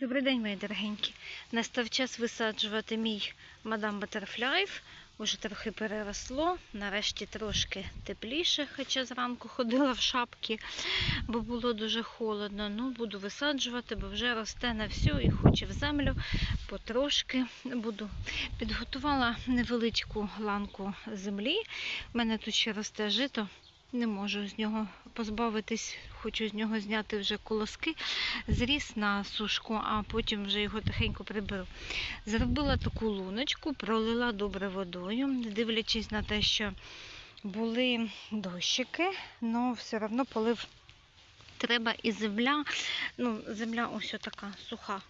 Добрий день, мої дорогенькі. Настав час висаджувати мій мадам Батерфляйв. Уже трохи переросло. Нарешті трошки тепліше, хоча зранку ходила в шапці, бо було дуже холодно. Ну, буду висаджувати, бо вже росте на всю і хоче в землю. Потрошки буду. Підготувала невеличку ланку землі. У мене тут ще росте жито. Не можу з нього позбавитись, хочу з нього зняти вже колоски, зріс на сушку, а потім вже його тихенько приберу. Зробила таку луночку, пролила добре водою, дивлячись на те, що були дощики, але все одно полив треба і земля. Ну, земля ось така суха.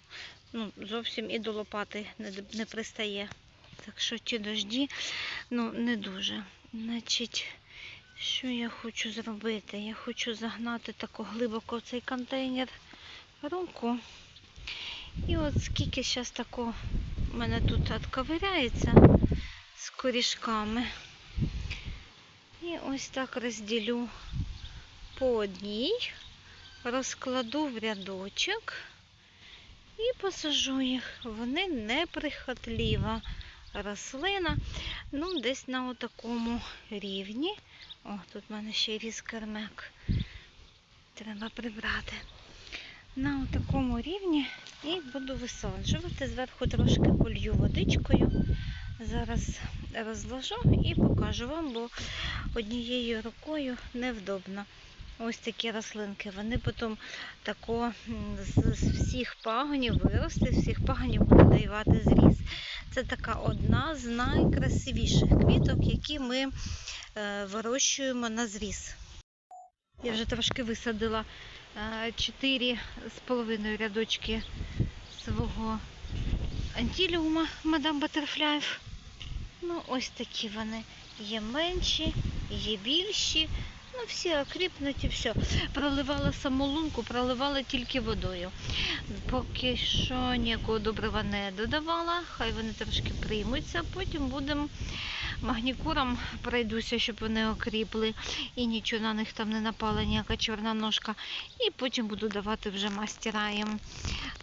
Ну, зовсім і до лопати не, не пристає. Так що ті дожді ну, не дуже. Значить, що я хочу зробити? Я хочу загнати тако глибоко в цей контейнер руку. І от скільки зараз тако в мене тут отковиряється з корішками. І ось так розділю по одній, розкладу в рядочок і посажу їх. Вони неприхотлива рослина. Ну, десь на отакому рівні. О, тут в мене ще ріс кермек. Треба прибрати. На такому рівні і буду висаджувати. Зверху трошки полью водичкою. Зараз розложу і покажу вам, бо однією рукою невдобно. Ось такі рослинки. Вони потім тако з, всіх пагонів виросте, з всіх пагонів буде давати зріз. Це така одна з найкрасивіших квіток, які ми е, вирощуємо на зріз. Я вже трошки висадила е, чотири з половиною рядочки свого антіліума мадам Батерфляйв. Ну, ось такі вони. Є менші, є більші. Ну, всі окріпнуті, все. Проливала саму лунку, проливала тільки водою. Поки що ніякого добрива не додавала, хай вони трошки приймуться, потім будемо магнікуром пройдуся, щоб вони окріпли і нічого на них там не напала, ніяка чорна ножка. І потім буду давати вже мастираєм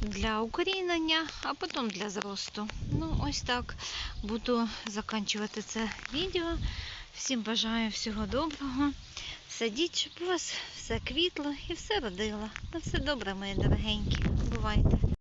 для укорінення, а потім для зросту. Ну, ось так буду закінчувати це відео. Всім бажаю всього доброго. Садіть, щоб у вас все квітло і все родило. На все добре, мої дорогенькі. Бувайте!